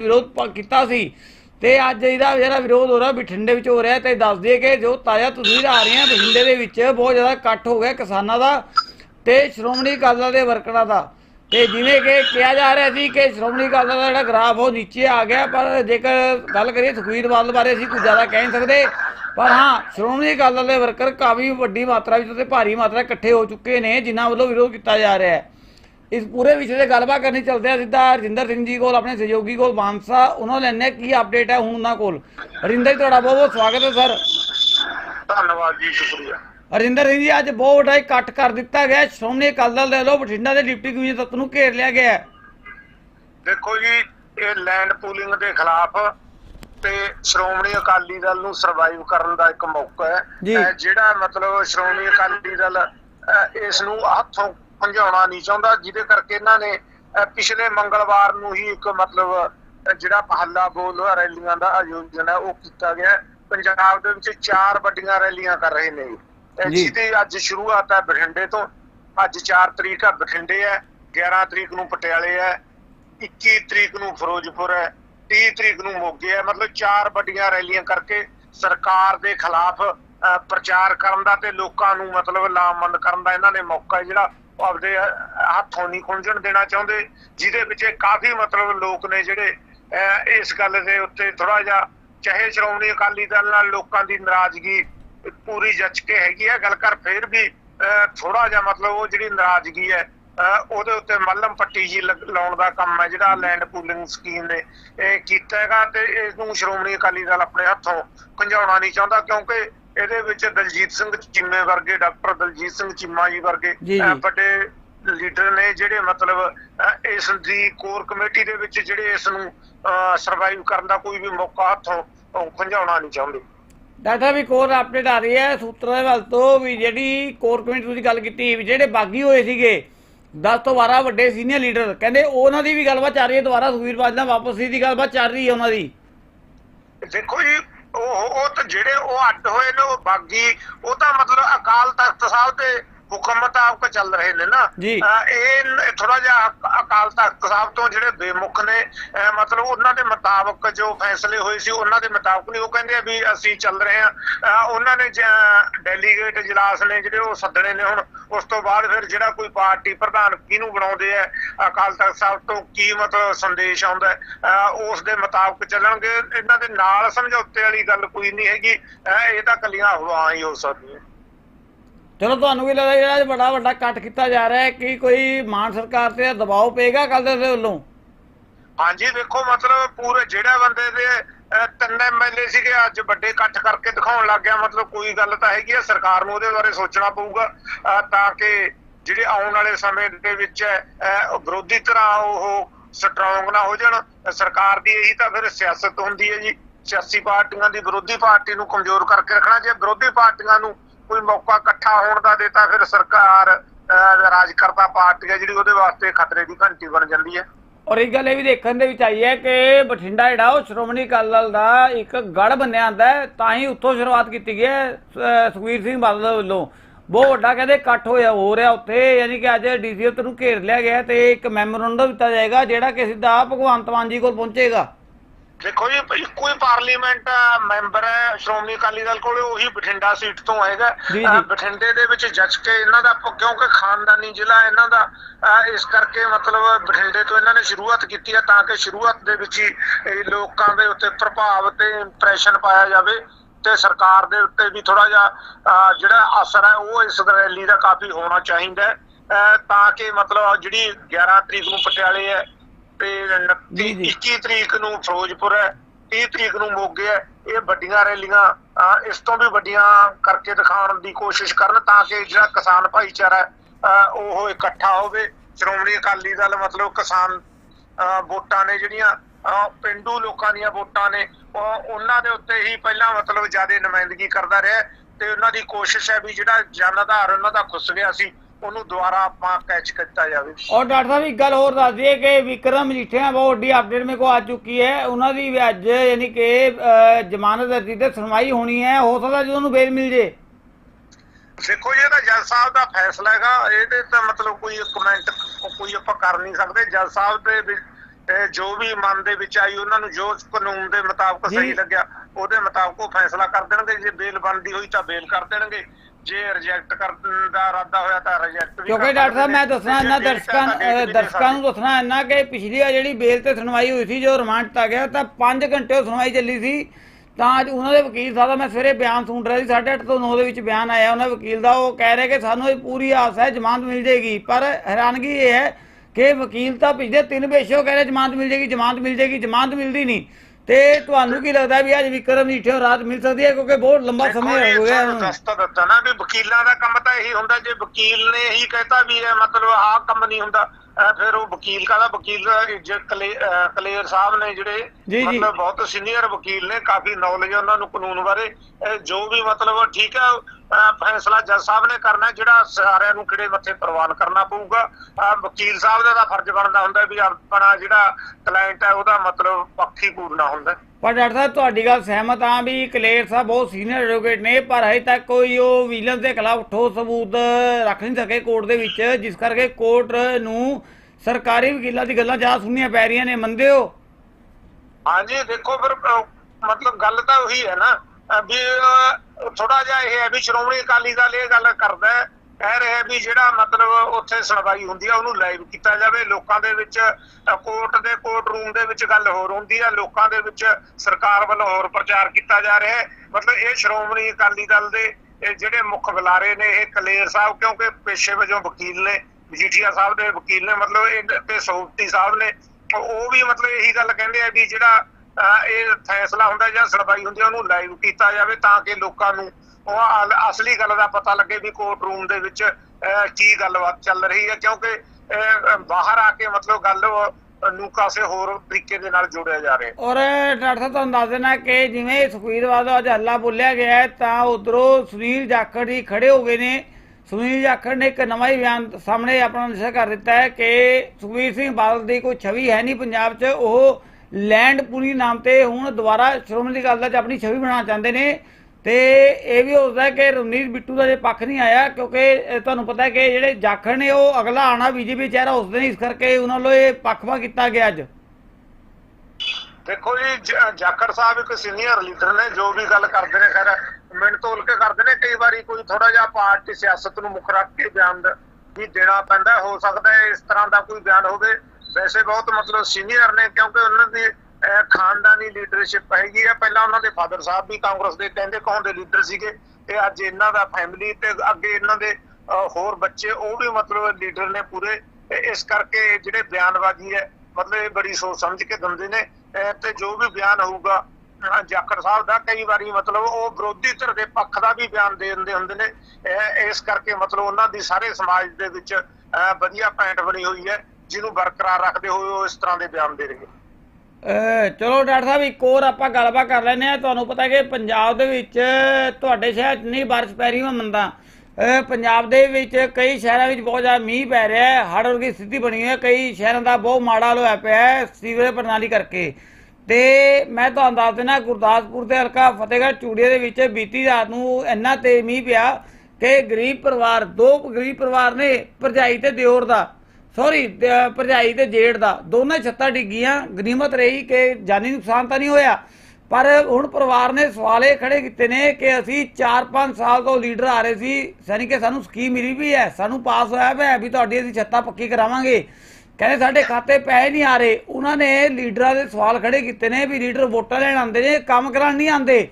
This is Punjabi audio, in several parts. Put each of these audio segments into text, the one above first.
ਵਿਰੋਧ ਕੀਤਾ ਸੀ। ਤੇ ਅੱਜ ਇਹਦਾ ਜਿਹੜਾ ਵਿਰੋਧ ਹੋ ਰਿਹਾ, ਬਠਿੰਡੇ ਵਿੱਚ ਹੋ ਰਿਹਾ, ਤੇ ਦੱਸ ਦਈਏ ਕਿ ਜੋ ਤਾਜ਼ਾ ਤਸਵੀਰ ਆ ਰਹੀਆਂ, ਬਠਿੰਡੇ ਦੇ ਵਿੱਚ ਬਹੁਤ ਜ਼ਿਆਦਾ ਇਕੱਠ ਹੋ ਗਿਆ ਕਿਸਾਨਾਂ ਦਾ ਤੇ ਸ਼੍ਰੋਮਣੀ ਅਕਾਲੀ ਦਲ ਦੇ ਵਰਕਰਾਂ ਦਾ। ਤੇ ਜਿਵੇਂ ਕਿ ਕਿਹਾ ਜਾ ਰਿਹਾ ਸੀ ਕਿ ਸ਼੍ਰੋਮਣੀ ਅਕਾਲੀ ਦਲ ਦਾ ਜਿਹੜਾ ਗ੍ਰਾਫ ਉਹ ਨੀਚੇ ਆ ਗਿਆ, ਪਰ ਜੇਕਰ ਗੱਲ ਕਰੀਏ ਸੁਖਵੀਰ ਬਾਦਲ ਬਾਰੇ ਅਸੀਂ ਕੁਝ ਜ਼ਿਆਦਾ ਕਹਿ ਨਹੀਂ ਸਕਦੇ। ਪਰ ਹਾਂ, ਸ਼੍ਰੋਮਣੀ ਅਕਾਲੀ ਦਲ ਦੇ ਵਰਕਰ ਕਾਫੀ ਵੱਡੀ ਮਾਤਰਾ ਵਿੱਚ ਤੇ ਭਾਰੀ ਮਾਤਰਾ ਇਕੱਠੇ ਹੋ ਚੁੱਕੇ ਨੇ, ਜਿਨ੍ਹਾਂ ਵੱਲੋਂ ਵਿਰੋਧ ਕੀਤਾ ਜਾ ਰਿਹਾ ਹੈ। ਇਸ ਪੂਰੇ ਵਿਸ਼ੇ ਤੇ ਗੱਲਬਾਤ ਕਰਨੀ ਚੱਲਦੇ ਆ ਸਿੱਧਾ। ਰਜਿੰਦਰ ਸਿੰਘ ਜੀ ਕੋਲ ਆਪਣੇ ਸਹਿਯੋਗੀ ਕੋਲ ਬਾਂਸਾ ਉਹਨਾਂ ਨੂੰ ਲੈਣੇ ਕੀ ਅਪਡੇਟ ਹੈ ਹੁਣ ਉਹਨਾਂ ਕੋਲ। ਰਜਿੰਦਰ ਜੀ ਤੁਹਾਡਾ ਬਹੁਤ ਬਹੁਤ ਸਵਾਗਤ ਹੈ ਸਰ। ਧੰਨਵਾਦ ਜੀ ਸ਼ੁਕਰੀਆ। ਰਜਿੰਦਰ ਸਿੰਘ ਜੀ ਅੱਜ ਬਹੁਤ ਵੱਡਾ ਇਕੱਠ ਕਰ ਦਿੱਤਾ ਗਿਆ। ਸ਼੍ਰੋਮਣੀ ਅਕਾਲੀ ਦਲ ਦੇ ਵੱਲੋਂ ਬਠਿੰਡਾ ਦੇ ਡਿਪਟੀ ਕਮਿਸ਼ਨਰ ਤੱਕ ਨੂੰ ਘੇਰ ਲਿਆ ਗਿਆ ਦੇਖੋ ਜੀ ਇਹ ਲੈਂਡ ਪੂਲਿੰਗ ਦੇ ਖਿਲਾਫ ਤੇ ਸ਼੍ਰੋਮਣੀ ਅਕਾਲੀ ਦਲ ਨੂੰ ਸਰਵਾਈਵ ਕਰਨ ਦਾ ਇੱਕ ਮੌਕਾ ਹੈ। ਜਿਹੜਾ ਮਤਲਬ ਸ਼੍ਰੋਮਣੀ ਅਕਾਲੀ ਦਲ ਇਸ ਨੂੰ ਹੱਥੋਂ ਭੰਜਾਉਣਾ ਨਹੀਂ ਚਾਹੁੰਦਾ ਜਿਹਦੇ ਕਰਕੇ ਇਹਨਾਂ ਨੇ ਪਿਛਲੇ ਮੰਗਲਵਾਰ ਨੂੰ ਹੀ ਇੱਕ ਮਤਲਬ ਜਿਹੜਾ ਹੱਲਾ ਬੋਲ ਰੈਲੀਆਂ ਦਾ ਆਯੋਜਨ ਹੈ ਉਹ ਕੀਤਾ ਗਿਆ ਹੈ। ਪੰਜਾਬ ਦੇ ਵਿੱਚ ਚਾਰ ਵੱਡੀਆਂ ਰੈਲੀਆਂ ਕਰ ਰਹੇ ਨੇ। ਜਿਹਦੀ ਅੱਜ ਸ਼ੁਰੂਆਤ ਹੈ ਬਠਿੰਡੇ ਤੋਂ ਅੱਜ 4 ਤਰੀਕ ਆ ਬਠਿੰਡੇ ਹੈ 11 ਤਰੀਕ ਨੂੰ ਪਟਿਆਲੇ ਹੈ 21 ਤਰੀਕ ਨੂੰ ਫਿਰੋਜ਼ਪੁਰ ਹੈ 30 ਤਰੀਕ ਨੂੰ ਮੋਗੇ ਹੈ ਮਤਲਬ ਚਾਰ ਵੱਡੀਆਂ ਰੈਲੀਆਂ ਕਰਕੇ ਸਰਕਾਰ ਦੇ ਖਿਲਾਫ ਪ੍ਰਚਾਰ ਕਰਨ ਦਾ ਤੇ ਲੋਕਾਂ ਨੂੰ ਮਤਲਬ ਲਾਮਬੰਦ ਕਰਨ ਦਾ ਇਹਨਾਂ ਨੇ ਮੌਕਾ ਹੈ ਜਿਹੜਾ ਆਪਦੇ ਹੱਥੋਂ ਨਹੀਂ ਖੁੰਝਣ ਦੇਣਾ ਚਾਹੁੰਦੇ, ਜਿਹਦੇ ਵਿੱਚ ਕਾਫੀ ਮਤਲਬ ਲੋਕ ਨੇ ਜਿਹੜੇ ਇਸ ਗੱਲ ਦੇ ਉੱਤੇ ਥੋੜਾ ਜਿਹਾ ਚਾਹੇ ਸ਼੍ਰੋਮਣੀ ਅਕਾਲੀ ਦਲ ਨਾਲ ਲੋਕਾਂ ਦੀ ਨਾਰਾਜ਼ਗੀ ਪੂਰੀ ਜੱਜ ਕੇ ਹੈਗੀ ਹੈ। ਗੱਲ ਕਰ ਫੇਰ ਵੀ ਥੋੜਾ ਜਿਹਾ ਮਤਲਬ ਉਹ ਜਿਹੜੀ ਨਾਰਾਜ਼ਗੀ ਹੈ, ਅਹ, ਉਹਦੇ ਉੱਤੇ ਮੱਲਮ ਪੱਟੀ ਜੀ ਲਾਉਣ ਦਾ ਕੰਮ ਹੈ। ਜਿਹੜਾ ਲੈਂਡ ਪੂਲਿੰਗ ਸਕੀਮ ਨੇ ਇਹ ਕੀਤਾ ਹੈਗਾ ਤੇ ਇਸ ਨੂੰ ਸ਼੍ਰੋਮਣੀ ਅਕਾਲੀ ਦਲ ਆਪਣੇ ਹੱਥੋਂ ਖੰਜਾਉਣਾ ਨਹੀਂ ਚਾਹੁੰਦਾ ਕਿਉਂਕਿ ਇਹਦੇ ਵਿੱਚ ਦਲਜੀਤ ਸਿੰਘ ਚੀਮੇ ਵਰਗੇ ਡਾਕਟਰ ਦਲਜੀਤ ਸਿੰਘ ਚੀਮਾ ਜੀ ਵਰਗੇ ਵੱਡੇ ਲੀਡਰ ਨੇ ਜਿਹੜੇ ਮਤਲਬ ਇਸ ਦੀ ਕੋਰ ਕਮੇਟੀ ਦੇ ਵਿੱਚ ਜਿਹੜੇ ਇਸ ਨੂੰ ਸਰਵਾਈਵ ਕਰਨ ਦਾ ਕੋਈ ਵੀ ਮੌਕਾ ਹੱਥੋਂ ਅਹ ਖੰਜਾਉਣਾ ਨਹੀਂ ਚਾਹੁੰਦੇ। ਡਾਕਟਰ ਵੀ ਕੋਰ ਅਪਡੇਟ ਆ ਰਹੀ ਹੈ ਸੂਤਰਾਂ ਦੇ ਵੱਲ ਤੋਂ ਵੀ ਜਿਹੜੀ ਕੋਰ ਕਮੇਟੀ ਤੁਸੀਂ ਗੱਲ ਕੀਤੀ ਵੀ ਜਿਹੜੇ ਬਾਗੀ ਹੋਏ ਸੀਗੇ 10 ਤੋਂ 12 ਵੱਡੇ ਸੀਨੀਅਰ ਲੀਡਰ ਕਹਿੰਦੇ ਉਹਨਾਂ ਦੀ ਵੀ ਗੱਲਬਾਤ ਚੱਲ ਰਹੀ ਹੈ ਦੁਬਾਰਾ ਸੁਖਵੀਰ ਬਾਦਲ ਨਾਲ ਵਾਪਸੀ ਦੀ ਗੱਲਬਾਤ ਚੱਲ ਰਹੀ ਹੈ ਉਹਨਾਂ ਦੀ। ਦੇਖੋ ਜੀ ਉਹ ਉਹ ਤਾਂ ਜਿਹੜੇ ਉਹ ਅੱਡ ਹੋਏ ਨੇ, ਉਹ ਬਾਗੀ, ਉਹ ਤਾਂ ਮਤਲਬ ਅਕਾਲ ਤਖਤ ਸਾਹਿਬ ਦੇ ਹੁਕਮ ਮੁਤਾਬਕ ਚੱਲ ਰਹੇ ਨੇ ਨਾ। ਇਹ ਥੋੜਾ ਜਿਹਾ ਅਕ- ਅਕਾਲ ਤਖਤ ਸਾਹਿਬ ਤੋਂ ਜਿਹੜੇ ਬੇਮੁਖ ਨੇ ਮਤਲਬ ਉਹਨਾਂ ਦੇ ਮੁਤਾਬਕ ਜੋ ਫੈਸਲੇ ਹੋਏ ਸੀ ਉਹਨਾਂ ਦੇ ਮੁਤਾਬਕ ਨਹੀਂ ਉਹ ਕਹਿੰਦੇ ਆ ਵੀ ਅਸੀਂ ਚੱਲ ਰਹੇ ਆ ਉਹਨਾਂ ਨੇ ਡੈਲੀਗੇਟ ਇਜਲਾਸ ਨੇ ਜਿਹੜੇ ਉਹ ਸੱਦਣੇ ਨੇ ਹੁਣ। ਉਸ ਤੋਂ ਬਾਅਦ ਫਿਰ ਜਿਹੜਾ ਕੋਈ ਪਾਰਟੀ ਪ੍ਰਧਾਨ ਕਿਹਨੂੰ ਬਣਾਉਂਦੇ ਆ ਅਕਾਲ ਤਖਤ ਸਾਹਿਬ ਤੋਂ ਕੀ ਮਤਲਬ ਸੰਦੇਸ਼ ਆਉਂਦਾ ਉਸ ਦੇ ਮੁਤਾਬਕ ਚੱਲਣਗੇ। ਇਹਨਾਂ ਦੇ ਨਾਲ ਸਮਝੌਤੇ ਵਾਲੀ ਗੱਲ ਕੋਈ ਨਹੀਂ ਹੈਗੀ। ਇਹ ਤਾਂ ਕੱਲੀਆਂ ਹਵਾ ਹੀ ਹੋ ਸਕਦੀਆਂ। ਚਲੋ ਤੁਹਾਨੂੰ ਕੀ ਲੱਗਦਾ ਜਿਹੜਾ ਬੜਾ ਵੱਡਾ ਕੱਟ ਕੀਤਾ ਜਾ ਰਿਹਾ ਹੈ, ਕਿ ਕੋਈ ਮਾਨ ਸਰਕਾਰ ਤੇ ਦਬਾਅ ਪਏਗਾ ਕੱਲ ਦੇ ਵੱਲੋਂ? ਹਾਂਜੀ, ਦੇਖੋ, ਮਤਲਬ ਪੂਰੇ ਜਿਹੜੇ ਬੰਦੇ ਦੇ ਤਿੰਨ ਐਮਐਲਏ ਸੀਗੇ, ਅੱਜ ਵੱਡੇ ਇਕੱਠ ਕਰਕੇ ਦਿਖਾਉਣ ਲੱਗ ਗਿਆ। ਮਤਲਬ ਕੋਈ ਗੱਲ ਤਾਂ ਹੈਗੀ ਆ, ਸਰਕਾਰ ਨੂੰ ਉਹਦੇ ਬਾਰੇ ਸੋਚਣਾ ਪਊਗਾ। ਤਾਂ ਕਿ ਜਿਹੜੇ ਆਉਣ ਵਾਲੇ ਸਮੇਂ ਦੇ ਵਿੱਚ ਵਿਰੋਧੀ ਤਰ੍ਹਾਂ ਉਹ ਸਟਰੋਂਗ ਨਾ ਹੋ ਜਾਣ। ਸਰਕਾਰ ਦੀ ਇਹੀ ਤਾਂ ਫਿਰ ਸਿਆਸਤ ਹੁੰਦੀ ਹੈ ਜੀ। ਸਿਆਸੀ ਪਾਰਟੀਆਂ ਦੀ ਵਿਰੋਧੀ ਪਾਰਟੀ ਨੂੰ ਕਮਜ਼ੋਰ ਕਰਕੇ ਰੱਖਣਾ। ਜੇ ਵਿਰੋਧੀ ਪਾਰਟੀਆਂ ਨੂੰ ਕੋਈ ਮੌਕਾ ਇਕੱਠਾ ਹੋਣ ਦਾ ਦੇ ਫਿਰ ਸਰਕਾਰ ਰਾਜਕਰਤਾ ਪਾਰਟੀ ਹੈ ਜਿਹੜੀ ਉਹਦੇ ਵਾਸਤੇ ਖਤਰੇ ਦੀ ਘੰਟੀ ਬਣ ਜਾਂਦੀ ਹੈ। ਔਰ ਇੱਕ ਗੱਲ ਇਹ ਵੀ ਦੇਖਣ ਦੇ ਵਿੱਚ ਆਈ ਹੈ ਕਿ ਬਠਿੰਡਾ ਜਿਹੜਾ ਉਹ ਸ਼੍ਰੋਮਣੀ ਅਕਾਲੀ ਦਲ ਦਾ ਇੱਕ ਗੜ ਬੰਨਿਆ ਆਂਦਾ ਹੈ, ਤਾਂ ਹੀ ਉੱਥੋਂ ਸ਼ੁਰੂਆਤ ਕੀਤੀ ਗਈ ਹੈ ਸ- ਸੁਖਬੀਰ ਸਿੰਘ ਬਾਦਲ ਵੱਲੋਂ। ਬਹੁਤ ਵੱਡਾ ਕਹਿੰਦੇ ਇਕੱਠ ਹੋਇਆ, ਹੋ ਰਿਹਾ ਉੱਥੇ, ਯਾਨੀ ਕਿ ਅੱਜ ਡੀਸੀ ਨੂੰ ਘੇਰ ਲਿਆ ਗਿਆ ਤੇ ਇੱਕ ਮੈਮੋਰੰਡਮ ਦਿੱਤਾ ਜਾਏਗਾ, ਜਿਹੜਾ ਕਿ ਸਿੱਧਾ ਭਗਵੰਤ ਮਾਨ ਜੀ ਕੋਲ ਪਹੁੰਚੇਗਾ। ਦੇਖੋ ਜੀ ਇੱਕੋ ਹੀ ਪਾਰਲੀਮੈਂਟ ਮੈਂਬਰ ਹੈ ਸ਼੍ਰੋਮਣੀ ਅਕਾਲੀ ਦਲ ਕੋਲੇ ਉਹੀ ਬਠਿੰਡਾ ਸੀਟ ਤੋਂ ਆਏਗਾ। ਬਠਿੰਡੇ ਦੇ ਵਿੱਚ ਜੱਜ ਕੇ ਇਹਨਾਂ ਦਾ ਕਿਉਂਕਿ ਖਾਨਦਾਨੀ ਜ਼ਿਲ੍ਹਾ ਇਹਨਾਂ ਦਾ ਇਸ ਕਰਕੇ ਮਤਲਬ ਬਠਿੰਡੇ ਤੋਂ ਇਹਨਾਂ ਨੇ ਸ਼ੁਰੂਆਤ ਕੀਤੀ ਹੈ ਤਾਂ ਕਿ ਸ਼ੁਰੂਆਤ ਦੇ ਵਿੱਚ ਹੀ ਲੋਕਾਂ ਦੇ ਉੱਤੇ ਪ੍ਰਭਾਵ ਤੇ ਇੰਪ੍ਰੈਸ਼ਨ ਪਾਇਆ ਜਾਵੇ ਤੇ ਸਰਕਾਰ ਦੇ ਉੱਤੇ ਵੀ ਥੋੜਾ ਜਿਹਾ ਜਿਹੜਾ ਅਸਰ ਹੈ ਉਹ ਇਸ ਰੈਲੀ ਦਾ ਕਾਫੀ ਹੋਣਾ ਚਾਹੀਦਾ ਤਾਂ ਕਿ ਮਤਲਬ ਜਿਹੜੀ 11 ਤਰੀਕ ਨੂੰ ਪਟਿਆਲੇ ਹੈ ਤੇ 29 ਜੀ, ਜੀ। 21 ਤਰੀਕ ਨੂੰ ਫਿਰੋਜ਼ਪੁਰ ਹੈ 30 ਤਰੀਕ ਨੂੰ ਮੋਗੇ ਹੈ। ਇਹ ਵੱਡੀਆਂ ਰੈਲੀਆਂ ਇਸ ਤੋਂ ਵੀ ਵੱਡੀਆਂ ਕਰਕੇ ਦਿਖਾਉਣ ਦੀ ਕੋਸ਼ਿਸ਼ ਕਰਨ ਤਾਂ ਕਿ ਜਿਹੜਾ ਕਿਸਾਨ ਭਾਈਚਾਰਾ ਉਹ ਇਕੱਠਾ ਹੋਵੇ। ਸ਼੍ਰੋਮਣੀ ਅਕਾਲੀ ਦਲ ਮਤਲਬ ਕਿਸਾਨ ਵੋਟਾਂ ਨੇ ਜਿਹੜੀਆਂ ਪਿੰਡੂ ਲੋਕਾਂ ਦੀਆਂ ਵੋਟਾਂ ਨੇ ਉਹ ਉਹਨਾਂ ਦੇ ਉੱਤੇ ਹੀ ਪਹਿਲਾਂ ਮਤਲਬ ਜ਼ਿਆਦਾ ਨੁਮਾਇੰਦਗੀ ਕਰਦਾ ਰਿਹਾ ਤੇ ਉਹਨਾਂ ਦੀ ਕੋਸ਼ਿਸ਼ ਹੈ ਵੀ ਜਿਹੜਾ ਜਨ ਆਧਾਰ ਉਹਨਾਂ ਦਾ ਖੁੱਸ ਗਿਆ ਸੀ ਉਹਨੂੰ ਦੁਬਾਰਾ ਆਪਾਂ ਕੈਚ ਕੀਤਾ ਜਾਵੇ। ਔਰ ਡਾਕਟਰ ਸਾਹਿਬ ਇੱਕ ਗੱਲ ਹੋਰ ਦੱਸ ਦਈਏ ਕਿ ਵਿਕਰਮ ਮਜੀਠੀਆ ਬਹੁਤ ਵੱਡੀ ਅਪਡੇਟ ਮੇਰੇ ਕੋਲ ਆ ਚੁੱਕੀ ਹੈ। ਉਹਨਾਂ ਦੀ ਵੀ ਅੱਜ ਯਾਨੀ ਕਿ ਜ਼ਮਾਨਤ ਅਰਜ਼ੀ ਤੇ ਸੁਣਵਾਈ ਹੋਣੀ ਹੈ। ਹੋ ਸਕਦਾ ਜਦੋਂ ਉਹਨੂੰ ਬੇਲ ਮਿਲ ਜੇ। ਦੇਖੋ ਜੀ ਇਹ ਤਾਂ ਜੱਜ ਸਾਹਿਬ ਦਾ ਫੈਸਲਾ ਹੈਗਾ। ਇਹਦੇ ਤਾਂ ਮਤਲਬ ਕੋਈ ਕਮੈਂਟ ਕੋਈ ਆਪਾਂ ਕਰ ਨਹੀਂ ਸਕਦੇ। ਜੱਜ ਸਾਹਿਬ ਦੇ ਜੋ ਵੀ ਮਨ ਦੇ ਵਿੱਚ ਆਈ ਉਹਨਾਂ ਨੂੰ ਜੋ ਕਾਨੂੰਨ ਦੇ ਮੁਤਾਬਕ। ਸਹੀ ਲੱਗਿਆ। ਉਹਦੇ ਮੁਤਾਬਕ ਉਹ ਫੈਸਲਾ ਕਰ ਦੇਣਗੇ ਜੇ ਬੇਲ ਬਣਦੀ ਹੋਈ ਤਾਂ ਬੇਲ ਕਰ ਦੇਣਗੇ ਜੇ ਰਿਜੈਕਟ ਕਰਨ ਦਾ ਇਰਾਦਾ ਹੋਇਆ ਤਾਂ ਰਿਜੈਕਟ ਵੀ ਕਿਉਂਕਿ ਡਾਕਟਰ ਸਾਹਿਬ ਮੈਂ। ਦੱਸਣਾ ਇਹਨਾਂ ਦਰਸ਼ਕਾਂ ਦਰਸ਼ਕਾਂ ਨੂੰ ਦੱਸਣਾ ਇੰਨਾ ਕਿ ਪਿਛਲੀ ਆ ਜਿਹੜੀ ਬੇਲ ਤੇ ਸੁਣਵਾਈ ਹੋਈ ਸੀ ਜੋ ਰਿਮਾਂਡ ਤਾ ਗਿਆ ਤਾਂ 5 ਘੰਟੇ ਉਹ ਸੁਣਵਾਈ ਚੱਲੀ ਸੀ। ਤਾਂ ਅੱਜ ਉਹਨਾਂ ਦੇ ਵਕੀਲ ਸਾਹਿਬ ਮੈਂ ਸਵੇਰੇ ਬਿਆਨ ਸੁਣ ਰਿਹਾ ਸੀ 8:30 ਤੋਂ 9 ਦੇ ਵਿੱਚ ਬਿਆਨ ਆਇਆ ਉਹਨਾਂ ਵਕੀਲ ਦਾ ਉਹ ਕਹਿ ਰਿਹਾ ਕਿ ਸਾਨੂੰ ਇਹ ਪੂਰੀ ਆਸ ਹੈ ਜ਼ਮਾਨਤ ਮਿਲ ਜੇਗੀ ਪਰ ਹੈਰਾਨਗੀ ਇਹ ਹੈ ਕਿ ਵਕੀਲ ਤਾਂ ਪਿਛਲੇ ਤਿੰਨ ਪੇਸ਼ੋ ਕਹਿ ਰਹੇ ਜ਼ਮਾਨਤ ਮਿਲ ਜੇਗੀ ਜ਼ਮਾਨਤ ਮਿਲ ਜੇਗੀ ਜ਼ਮਾਨਤ ਮਿਲਦੀ ਨਹੀਂ। ਤੇ ਤੁਹਾਨੂੰ ਕੀ ਲੱਗਦਾ ਵੀ ਅੱਜ ਵਿਕਰਮ ਜੀਠੇ ਰਾਤ ਮਿਲ ਸਕਦੀ ਹੈ ਕਿਉਂਕਿ ਬਹੁਤ ਲੰਬਾ ਸਮਾਂ ਹੋ ਗਿਆ ਤੁਹਾਨੂੰ ਉਹਨਾਂ ਨੂੰ। ਦੱਸ ਤਾਂ ਦਿੱਤਾ ਨਾ ਵੀ ਵਕੀਲਾਂ ਦਾ ਕੰਮ ਤਾਂ ਇਹੀ ਹੁੰਦਾ ਜੇ ਵਕੀਲ ਨੇ ਇਹੀ ਕਹਿਤਾ ਵੀ ਇਹ ਮਤਲਬ ਆਹ ਕੰਮ ਨਹੀਂ ਹੁੰਦਾ ਫਿਰ ਉਹ ਵਕੀਲ ਕਾਹਦਾ ਵਕੀਲ ਕਲੇਰ ਸਾਹਿਬ ਨੇ ਜਿਹੜੇ। ਮਤਲਬ ਬਹੁਤ ਸੀਨੀਅਰ ਵਕੀਲ ਨੇ ਕਾਫੀ ਨੌਲੇਜ ਉਹਨਾਂ ਨੂੰ ਕਾਨੂੰਨ ਬਾਰੇ ਜੋ ਵੀ ਮਤਲਬ ਠੀਕ ਹੈ ਫੈਸਲਾ ਜੱਜ ਸਾਹਿਬ ਨੇ ਕਰਨਾ ਜਿਹੜਾ ਸਾਰਿਆਂ ਨੂੰ ਕਿਹੜੇ ਮੱਥੇ ਪ੍ਰਵਾਨ ਕਰਨਾ ਪਊਗਾ। ਵਕੀਲ ਸਾਹਿਬ ਦਾ ਤਾਂ ਫਰਜ਼ ਬਣਦਾ ਹੁੰਦਾ ਵੀ ਆਪਣਾ ਜਿਹੜਾ ਕਲਾਇੰਟ ਹੈ ਉਹਦਾ ਮਤਲਬ ਪੱਖੀ ਪੂਰਨਾ ਹੁੰਦਾ। ਪਰ ਡਾਕਟਰ ਸਾਹਿਬ ਤੁਹਾਡੀ ਗੱਲ ਸਹਿਮਤ ਹਾਂ ਵੀ ਕਲੇਰ ਸਾਹਿਬ ਬਹੁਤ ਸੀਨੀਅਰ ਐਡਵੋਕੇਟ ਨੇ ਪਰ ਹਜੇ ਤੱਕ ਕੋਈ ਉਹ ਵਿਜੀਲੈਂਸ ਦੇ ਖਿਲਾਫ ਠੋਸ ਸਬੂਤ ਰੱਖ ਨਹੀਂ ਸਕੇ ਕੋਰਟ ਦੇ ਵਿੱਚ ਜਿਸ ਕਰਕੇ ਕੋਰਟ ਨੂੰ ਸਰਕਾਰੀ ਵਕੀਲਾਂ ਦੀ ਗੱਲਾਂ ਜ਼ਿਆਦਾ ਸੁਣਨੀਆਂ ਪੈ ਰਹੀਆਂ ਨੇ। ਮੰਨਦੇ ਹੋ? ਹਾਂਜੀ ਦੇਖੋ ਫਿਰ ਮਤਲਬ ਗੱਲ ਤਾਂ ਉਹੀ ਹੈ ਨਾ। ਵੀ ਥੋੜਾ ਜਿਹਾ ਇਹ ਹੈ ਵੀ ਸ਼੍ਰੋਮਣੀ ਅਕਾਲੀ ਦਲ ਇਹ ਗੱਲ ਕਰਦਾ ਹੈ, ਕਹਿ ਰਿਹਾ ਵੀ ਜਿਹੜਾ ਮਤਲਬ ਉੱਥੇ ਸੁਣਵਾਈ ਹੁੰਦੀ ਆ, ਉਹਨੂੰ ਲਾਈਵ ਕੀਤਾ ਜਾਵੇ। ਲੋਕਾਂ ਦੇ ਵਿੱਚ ਕੋਰਟ ਦੇ ਕੋਰਟ ਰੂਮ ਦੇ ਵਿੱਚ ਗੱਲ ਹੋਰ ਹੁੰਦੀ ਆ, ਲੋਕਾਂ ਦੇ ਵਿੱਚ ਸਰਕਾਰ ਵੱਲੋਂ ਹੋਰ ਪ੍ਰਚਾਰ ਕੀਤਾ ਜਾ ਰਿਹਾ ਹੈ। ਮਤਲਬ ਇਹ ਸ਼੍ਰੋਮਣੀ ਅਕਾਲੀ ਦਲ ਦੇ ਜਿਹੜੇ ਮੁੱਖ ਬੁਲਾਰੇ ਨੇ, ਇਹ ਕਲੇਰ ਸਾਹਿਬ, ਕਿਉਂਕਿ ਪੇਸ਼ੇ ਵਜੋਂ ਵਕੀਲ ਨੇ, ਮਜੀਠੀਆ ਸਾਹਿਬ ਦੇ ਵਕੀਲ ਨੇ, ਮਤਲਬ ਇਹ ਤੇ ਸੌਫਤੀ ਸਾਹਿਬ ਨੇ, ਉਹ ਵੀ ਮਤਲਬ ਇਹੀ ਗੱਲ ਕਹਿੰਦੇ ਆ ਵੀ ਜਿਹੜਾ ਇਹ ਫੈਸਲਾ ਹੁੰਦਾ ਜਾਂ ਸੁਣਵਾਈ ਹੁੰਦੀ ਉਹਨੂੰ ਲਾਈਵ ਕੀਤਾ ਜਾਵੇ ਤਾਂ ਕਿ ਲੋਕਾਂ ਨੂੰ ਉਹ ਅਸਲੀ ਗੱਲ ਦਾ ਪਤਾ ਲੱਗੇ ਵੀ ਕੋਰਟ ਰੂਮ ਦੇ ਵਿੱਚ ਕੀ ਗੱਲਬਾਤ ਚੱਲ ਰਹੀ ਹੈ, ਕਿਉਂਕਿ ਬਾਹਰ ਆ ਕੇ ਮਤਲਬ ਗੱਲ ਨੂੰ ਕਾਸੇ ਹੋਰ ਤਰੀਕੇ ਦੇ ਨਾਲ ਜੋੜਿਆ ਜਾ ਰਿਹਾ ਔਰ ਡਾਕਟਰ ਸਾਹਿਬ ਤੁਹਾਨੂੰ ਦੱਸ ਦੇਣਾ ਕਿ ਜਿਵੇਂ ਸੁਖਬੀਰ ਬਾਦਲ ਅੱਜ ਹੱਲਾ ਬੋਲਿਆ ਗਿਆ ਤਾਂ ਉਧਰੋਂ ਸੁਨੀਲ ਜਾਖੜ ਜੀ ਖੜੇ ਹੋ ਗਏ ਨੇ। ਸੁਨੀਲ ਜਾਖੜ ਨੇ ਇੱਕ ਨਵਾਂ ਹੀ ਬਿਆਨ ਸਾਹਮਣੇ ਆਪਣਾ ਨਸ਼ਾ ਕਰ ਦਿੱਤਾ ਹੈ ਕਿ ਸੁਖਬੀਰ ਸਿੰਘ ਬਾਦਲ ਦੀ ਕੋਈ ਛਵੀ ਹੈ ਨਹੀਂ ਪੰਜਾਬ 'ਚ, ਉਹ ਲੈਂਡ ਪੂਰੀ ਨਾਮ ਤੇ ਹੁਣ ਦੁਬਾਰਾ ਸ਼੍ਰੋਮਣੀ ਅਕਾਲੀ ਦਲ 'ਚ ਆਪਣੀ ਛਵੀ ਬਣਾਉਣਾ ਚਾਹੁੰਦੇ ਨੇ ਤੇ ਇਹ ਵੀ ਹੋ ਸਕਦਾ ਕਿ ਰਵਨੀਤ ਬਿੱਟੂ ਦਾ ਜੇ ਪੱਖ ਨਹੀਂ ਆਇਆ, ਕਿਉਂਕਿ ਤੁਹਾਨੂੰ ਪਤਾ ਹੈ ਕਿ ਜਿਹੜੇ ਜਾਖੜ ਨੇ ਉਹ ਅਗਲਾ ਆਣਾ ਬੀਜੇਪੀ ਚਿਹਰਾ ਉਸ ਦਿਨ ਇਸ ਕਰਕੇ ਉਹਨਾਂ ਵੱਲੋਂ ਇਹ ਪੱਖਵਾ ਕੀਤਾ ਗਿਆ ਅੱਜ। ਦੇਖੋ ਜੀ ਜਾਖੜ ਸਾਹਿਬ ਇੱਕ ਸੀਨੀਅਰ ਲੀਡਰ ਨੇ, ਜੋ ਵੀ ਗੱਲ ਕਰਦੇ ਨੇ, ਖੈਰ, ਮਿੰਟ ਤੋਲ ਕੇ ਕਰਦੇ ਨੇ, ਕਈ ਵਾਰੀ ਕੋਈ ਥੋੜਾ ਜਿਹਾ ਪਾਰਟੀ ਸਿਆਸਤ ਨੂੰ ਮੁੱਖ ਰੱਖ ਕੇ ਬਿਆਨ ਵੀ ਦੇਣਾ ਪੈਂਦਾ, ਹੋ ਸਕਦਾ ਹੈ ਇਸ ਤਰ੍ਹਾਂ ਦਾ ਕੋਈ ਬਿਆਨ ਹੋਵੇ। ਵੈਸੇ ਬਹੁਤ ਮਤਲਬ ਸੀਨੀਅਰ ਨੇ ਕਿਉਂਕਿ ਉਹਨਾਂ ਦੀ ਖਾਨਦਾਨੀ ਲੀਡਰਸ਼ਿਪ ਹੈਗੀ ਹੈ ਪਹਿਲਾਂ ਉਹਨਾਂ ਦੇ ਫਾਦਰ ਸਾਹਿਬ ਵੀ ਕਾਂਗਰਸ ਦੇ ਕਹਿੰਦੇ ਕਹਾਉਂਦੇ ਲੀਡਰ ਸੀਗੇ ਤੇ ਅੱਜ ਇਹਨਾਂ ਦਾ ਫੈਮਿਲੀ ਤੇ ਅੱਗੇ ਇਹਨਾਂ ਦੇ ਹੋਰ ਬੱਚੇ ਉਹ ਵੀ ਮਤਲਬ ਲੀਡਰ ਨੇ ਪੂਰੇ। ਇਸ ਕਰਕੇ ਜਿਹੜੇ ਬਿਆਨਬਾਜ਼ੀ ਹੈ, ਮਤਲਬ ਇਹ ਬੜੀ ਸੋਚ ਸਮਝ ਕੇ ਦਿੰਦੇ ਨੇ। ਤੇ ਜੋ ਵੀ ਬਿਆਨ ਹੋਊਗਾ ਜਾਖੜ ਸਾਹਿਬ ਦਾ ਕਈ ਵਾਰੀ ਮਤਲਬ ਉਹ ਵਿਰੋਧੀ ਧਿਰ ਦੇ ਪੱਖ ਦਾ ਵੀ ਬਿਆਨ ਦੇ ਦਿੰਦੇ ਹੁੰਦੇ ਨੇ। ਇਸ ਕਰਕੇ ਮਤਲਬ ਉਹਨਾਂ ਦੀ ਸਾਰੇ ਸਮਾਜ ਦੇ ਵਿੱਚ ਵਧੀਆ ਪੈਂਟ ਬਣੀ ਹੋਈ ਹੈ। ਜਿਹਨੂੰ ਬਰਕਰਾਰ ਰੱਖਦੇ ਹੋਏ ਉਹ ਇਸ ਤਰ੍ਹਾਂ ਦੇ ਬਿਆਨ ਦੇ ਰਹੇ। ਚਲੋ ਡਾਕਟਰ ਸਾਹਿਬ, ਇੱਕ ਹੋਰ ਆਪਾਂ ਗੱਲਬਾਤ ਕਰ ਲੈਂਦੇ ਆ ਤੁਹਾਨੂੰ ਪਤਾ ਕਿ ਪੰਜਾਬ ਦੇ ਵਿੱਚ ਤੁਹਾਡੇ ਸ਼ਹਿਰ 'ਚ ਨਹੀਂ, ਬਾਰਿਸ਼ ਪੈ ਰਹੀ ਮੈਂ ਮੰਨਦਾ। ਪੰਜਾਬ ਦੇ ਵਿੱਚ ਕਈ ਸ਼ਹਿਰਾਂ ਵਿੱਚ ਬਹੁਤ ਜ਼ਿਆਦਾ ਮੀਂਹ ਪੈ ਰਿਹਾ ਹੈ। ਹੜ੍ਹ ਵਰਗੀ ਸਥਿਤੀ ਬਣੀ ਹੋਈ ਹੈ। ਕਈ ਸ਼ਹਿਰਾਂ ਦਾ ਬਹੁਤ ਮਾੜਾ ਹਾਲ ਹੋਇਆ ਪਿਆ ਹੈ ਸੀਵਰੇਜ ਪ੍ਰਣਾਲੀ ਕਰਕੇ। ਤੇ ਮੈਂ ਤੁਹਾਨੂੰ ਦੱਸ ਦੇਣਾ ਗੁਰਦਾਸਪੁਰ ਦੇ ਹਲਕਾ ਫਤਿਹਗੜ੍ਹ ਚੂੜੀਏ ਦੇ ਵਿੱਚ ਬੀਤੀ ਰਾਤ ਨੂੰ ਇੰਨਾ ਤੇਜ਼ ਮੀਂਹ ਪਿਆ ਕਿ ਗਰੀਬ ਪਰਿਵਾਰ, ਦੋ ਗਰੀਬ ਪਰਿਵਾਰ ਨੇ ਭਰਜਾਈ ਤੇ ਦਿਓਰ ਦਾ ਸੌਰੀ ਭਰਜਾਈ ਤੇ ਜੇੜ ਦਾ। ਦੋਨਾਂ ਛੱਤਾਂ ਡਿੱਗੀਆਂ। ਗਨੀਮਤ ਰਹੀ ਕਿ ਜਾਨੀ ਨੁਕਸਾਨ ਤਾਂ ਨਹੀਂ ਹੋਇਆ। ਪਰ ਹੁਣ ਪਰਿਵਾਰ ਨੇ ਸਵਾਲ ਇਹ ਖੜੇ ਕੀਤੇ ਨੇ ਕਿ ਅਸੀਂ 4-5 ਸਾਲ ਤੋਂ ਲੀਡਰ ਆ ਰਹੇ ਸੀ। ਸੈਨਿਕ ਕਿ ਸਾਨੂੰ ਸਕੀਮ ਮਿਲੀ ਵੀ ਹੈ। ਸਾਨੂੰ ਪਾਸ ਹੋਇਆ ਪਿਆ ਵੀ ਤੁਹਾਡੀ ਅਸੀਂ ਛੱਤਾਂ ਪੱਕੀ ਕਰਾਵਾਂਗੇ। ਕਹਿੰਦੇ ਸਾਡੇ ਖਾਤੇ ਪੈਸੇ ਨਹੀਂ ਆ ਰਹੇ। ਉਹਨਾਂ ਨੇ ਲੀਡਰਾਂ ਦੇ ਸਵਾਲ ਖੜੇ ਕੀਤੇ ਨੇ ਵੀ ਲੀਡਰ ਵੋਟਾਂ ਲੈਣ ਆਉਂਦੇ ਨੇ, ਕੰਮ ਕਰਾਉਣ ਨਹੀਂ ਆਉਂਦੇ।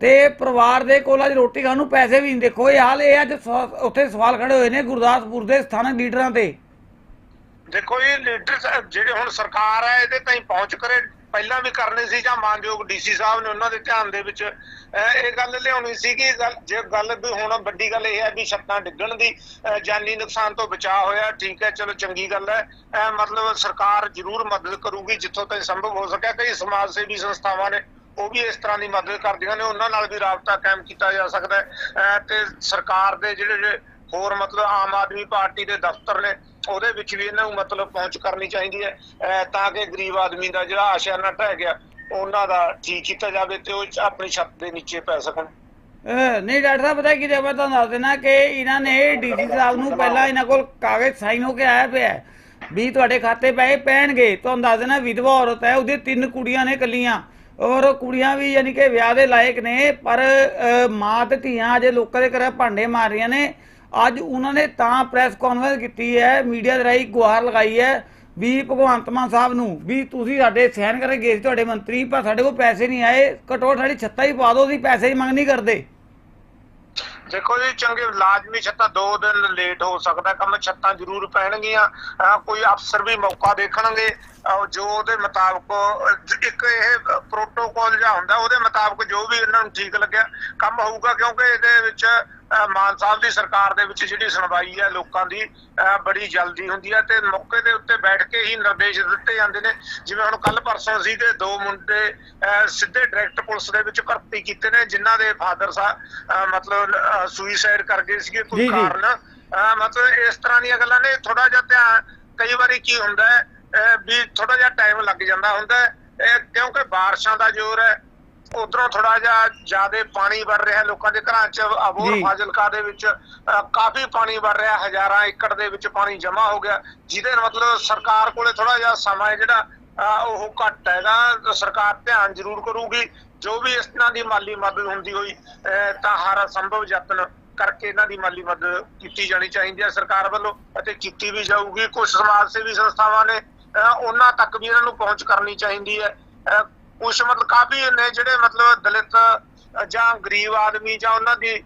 ਤੇ ਪਰਿਵਾਰ ਦੇ ਕੋਲ ਅੱਜ ਰੋਟੀ ਖਾਣ ਨੂੰ ਪੈਸੇ ਵੀ ਨਹੀਂ। ਦੇਖੋ, ਇਹ ਹਾਲ ਇਹ ਅੱਜ ਸਵਾ- ਉੱਥੇ ਸਵਾਲ ਖੜੇ ਹੋਏ ਨੇ ਗੁਰਦਾਸਪੁਰ ਦੇ ਸਥਾਨਕ ਲੀਡਰਾਂ ਤੇ। ਦੇਖੋ ਇਹ ਲੀਡਰ ਜਿਹੜੇ ਹੁਣ ਸਰਕਾਰ ਹੈ, ਇਹਦੇ ਤਾਈਂ ਪਹੁੰਚ ਕਰੇ। ਪਹਿਲਾਂ ਵੀ ਕਰਨੇ ਸੀ ਜਾਂ ਮਾਨਯੋਗ ਡੀਸੀ ਸਾਹਿਬ ਨੇ ਉਹਨਾਂ ਦੇ ਧਿਆਨ ਦੇ ਵਿੱਚ ਇਹ ਗੱਲ ਲਿਆਉਣੀ ਸੀ ਕਿ ਜੇ ਗੱਲ ਵੀ ਹੁਣ ਵੱਡੀ ਗੱਲ ਇਹ ਹੈ ਵੀ ਛੱਤਾਂ ਡਿੱਗਣ ਦੀ ਜਾਨੀ ਨੁਕਸਾਨ ਤੋਂ ਬਚਾਅ ਹੋਇਆ, ਠੀਕ ਹੈ, ਚਲੋ ਚੰਗੀ ਗੱਲ ਹੈ। ਮਤਲਬ ਸਰਕਾਰ ਜ਼ਰੂਰ ਮਦਦ ਕਰੂਗੀ ਜਿੱਥੋਂ ਤੱਕ ਸੰਭਵ ਹੋ ਸਕਿਆ। ਕਈ ਸਮਾਜ ਸੇਵੀ ਸੰਸਥਾਵਾਂ ਨੇ ਉਹ ਵੀ ਇਸ ਤਰ੍ਹਾਂ ਦੀ ਮਦਦ ਕਰਦੀਆਂ ਨੇ। ਉਹਨਾਂ ਨਾਲ ਵੀ ਰਾਬਤਾ ਕਾਇਮ ਕੀਤਾ ਜਾ ਸਕਦਾ ਹੈ। ਤੇ ਸਰਕਾਰ ਦੇ ਜਿਹੜੇ ਹੋਰ ਮਤਲਬ ਆਮ ਆਦਮੀ ਪਾਰਟੀ ਦੇ ਦਫ਼ਤਰ ਨੇ, ਉਹਦੇ ਵਿੱਚ ਵੀ ਇਹਨਾਂ ਨੂੰ ਮਤਲਬ ਪਹੁੰਚ ਕਰਨੀ ਚਾਹੀਦੀ ਹੈ। ਤਾਂ ਕਿ ਗਰੀਬ ਆਦਮੀ ਦਾ ਜਿਹੜਾ ਆਸ਼ਾ ਢਹਿ ਗਿਆ, ਉਹਨਾਂ ਦਾ ਠੀਕ ਕੀਤਾ ਜਾਵੇ ਤੇ ਉਹ ਆਪਣੀ ਛੱਤ ਦੇ ਨੀਚੇ ਪੈ ਸਕਣ। ਨਹੀਂ ਡਾਕਟਰ ਸਾਹਿਬ, ਪਤਾ ਕੀ ਮੈਂ ਤੁਹਾਨੂੰ ਦੱਸ ਦੇਣਾ ਕਿ ਇਹਨਾਂ ਨੇ ਡੀਸੀ ਸਾਹਿਬ ਨੂੰ ਪਹਿਲਾਂ ਇਹਨਾਂ ਕੋਲ ਕਾਗਜ਼ ਸਾਈਨ ਹੋ ਕੇ ਆਇਆ ਪਿਆ ਵੀ ਤੁਹਾਡੇ ਖਾਤੇ ਪੈਸੇ ਪੈਣਗੇ। ਤੁਹਾਨੂੰ ਦੱਸ ਦੇਣਾ ਵਿਧਵਾ ਔਰਤ ਹੈ ਉਹਦੇ ਤਿੰਨ ਕੁੜੀਆਂ ਨੇ ਕੱਲੀਆਂ ਔਰ ਕੁੜੀਆਂ ਵੀ ਯਾਨੀ ਕਿ ਵਿਆਹ ਦੇ ਲਾਇਕ ਨੇ, ਪਰ ਮਾਂ ਤੇ ਧੀਆਂ ਅਜੇ ਲੋਕਾਂ ਦੇ ਘਰੇ ਭਾਂਡੇ ਮਾਰ ਰਹੀਆਂ ਨੇ। ਅੱਜ ਉਹਨਾਂ ਨੇ ਤਾਂ ਪ੍ਰੈਸ ਕਾਨਫਰੰਸ ਕੀਤੀ ਹੈ ਮੀਡੀਆ ਦੇ ਰਾਹੀਂ ਗੁਹਾਰ ਲਗਾਈ ਹੈ ਵੀ ਭਗਵੰਤ ਮਾਨ ਸਾਹਿਬ ਨੂੰ ਵੀ ਤੁਸੀਂ ਸਾਡੇ ਸਹਿਨ ਕਰਕੇ ਗਏ ਤੁਹਾਡੇ ਮੰਤਰੀ, ਪਰ ਸਾਡੇ ਕੋਲ ਪੈਸੇ ਨਹੀਂ ਆਏ, ਘਟੋ ਸਾਡੀ ਛੱਤਾਂ ਹੀ ਪਾ ਦਿਓ, ਅਸੀਂ ਪੈਸੇ ਦੀ ਮੰਗ ਨਹੀਂ ਕਰਦੇ। ਦੇਖੋ ਜੀ, ਚੰਗੇ ਲਾਜ਼ਮੀ ਛੱਤਾਂ ਦੋ ਦਿਨ ਲੇਟ ਹੋ ਸਕਦਾ, ਕੰਮ ਛੱਤਾਂ ਜ਼ਰੂਰ ਪੈਣਗੀਆਂ ਕੋਈ ਅਫਸਰ ਵੀ ਮੌਕਾ ਦੇਖਣਗੇ। ਜੋ ਉਹਦੇ ਮੁਤਾਬਕ ਇੱਕ ਇਹ ਪ੍ਰੋਟੋਕਾਲ ਜਿਹਾ ਹੁੰਦਾ ਉਹਦੇ ਮੁਤਾਬਕ ਜੋ ਵੀ ਇਹਨਾਂ ਨੂੰ ਠੀਕ ਲੱਗਿਆ ਕੰਮ ਹੋਊਗਾ ਕਿਉਂਕਿ ਇਹਦੇ ਵਿੱਚ ਮਾਨ ਸਾਹਿਬ ਦੀ ਸਰਕਾਰ ਦੇ ਵਿੱਚ ਜਿਹੜੀ ਸੁਣਵਾਈ ਹੈ ਲੋਕਾਂ ਦੀ ਬੜੀ ਜਲਦੀ ਹੁੰਦੀ ਹੈ ਤੇ ਮੌਕੇ ਦੇ ਉੱਤੇ ਬੈਠ ਕੇ ਹੀ ਨਿਰਦੇਸ਼ ਦਿੱਤੇ ਜਾਂਦੇ ਨੇ ਜਿਵੇਂ ਹੁਣ ਕੱਲ ਪਰਸੋਂ ਸੀ ਤੇ ਦੋ ਮੁੰਡੇ ਸਿੱਧੇ ਡਾਇਰੈਕਟ ਪੁਲਿਸ ਦੇ ਵਿੱਚ ਭਰਤੀ ਕੀਤੇ ਨੇ ਜਿਨ੍ਹਾਂ ਦੇ ਫਾਦਰ ਸਾਹਿਬ ਮਤਲਬ ਸੁਈਸਾਈਡ ਕਰ ਗਏ ਸੀਗੇ ਜੀ, ਕੋਈ ਜੀ। ਕਾਰਨ ਮਤਲਬ ਇਸ ਤਰ੍ਹਾਂ ਦੀਆਂ ਗੱਲਾਂ ਨੇ ਥੋੜਾ ਜਿਹਾ ਧਿਆਨ ਕਈ ਵਾਰੀ ਕੀ ਹੁੰਦਾ ਹੈ ਵੀ ਥੋੜਾ ਜਿਹਾ ਟਾਈਮ ਲੱਗ ਜਾਂਦਾ ਹੁੰਦਾ ਹੈ। ਕਿਉਂਕਿ ਬਾਰਿਸ਼ਾਂ ਦਾ ਜ਼ੋਰ ਹੈ ਉਧਰੋਂ ਥੋੜਾ ਜਿਹਾ ਜ਼ਿਆਦਾ ਪਾਣੀ ਵਰ ਰਿਹਾ ਲੋਕਾਂ ਦੇ ਘਰਾਂ 'ਚ। ਅਬੋਰ। ਫਾਜ਼ਿਲਕਾ ਦੇ ਵਿੱਚ ਕਾਫੀ ਪਾਣੀ ਵਰ ਰਿਹਾ ਹਜ਼ਾਰਾਂ ਏਕੜ ਦੇ ਵਿੱਚ ਪਾਣੀ ਜਮ੍ਹਾਂ ਹੋ ਗਿਆ ਜਿਹਦੇ ਮਤਲਬ ਸਰਕਾਰ ਕੋਲੇ ਥੋੜਾ ਜਿਹਾ ਸਮਾਂ ਹੈ ਜਿਹੜਾ ਉਹ ਘੱਟ ਹੈਗਾ ਸਰਕਾਰ ਧਿਆਨ ਜ਼ਰੂਰ ਕਰੂਗੀ ਜੋ ਵੀ ਇਸ ਤਰ੍ਹਾਂ ਦੀ ਮਾਲੀ ਮਦਦ ਹੁੰਦੀ ਹੋਈ ਤਾਂ ਹਰ ਸੰਭਵ ਯਤਨ ਕਰਕੇ ਇਹਨਾਂ ਦੀ ਮਾਲੀ ਮਦਦ ਕੀਤੀ ਜਾਣੀ ਚਾਹੀਦੀ ਹੈ ਸਰਕਾਰ ਵੱਲੋਂ ਅਤੇ ਕੀਤੀ ਵੀ ਜਾਊਗੀ। ਕੁਝ ਸਮਾਜ ਸੇਵੀ ਸੰਸਥਾਵਾਂ ਨੇ ਉਹਨਾਂ ਤੱਕ ਵੀ ਇਹਨਾਂ ਨੂੰ ਪਹੁੰਚ ਕਰਨੀ ਚਾਹੀਦੀ ਹੈ। ਕੁਝ ਮਤਲਬ ਕਾਫੀ ਨੇ ਜਿਹੜੇ ਮਤਲਬ ਦਲਿਤ ਜਾਂ ਗਰੀਬ ਆਦਮੀ ਜਾਂ ਉਹਨਾਂ ਦੀ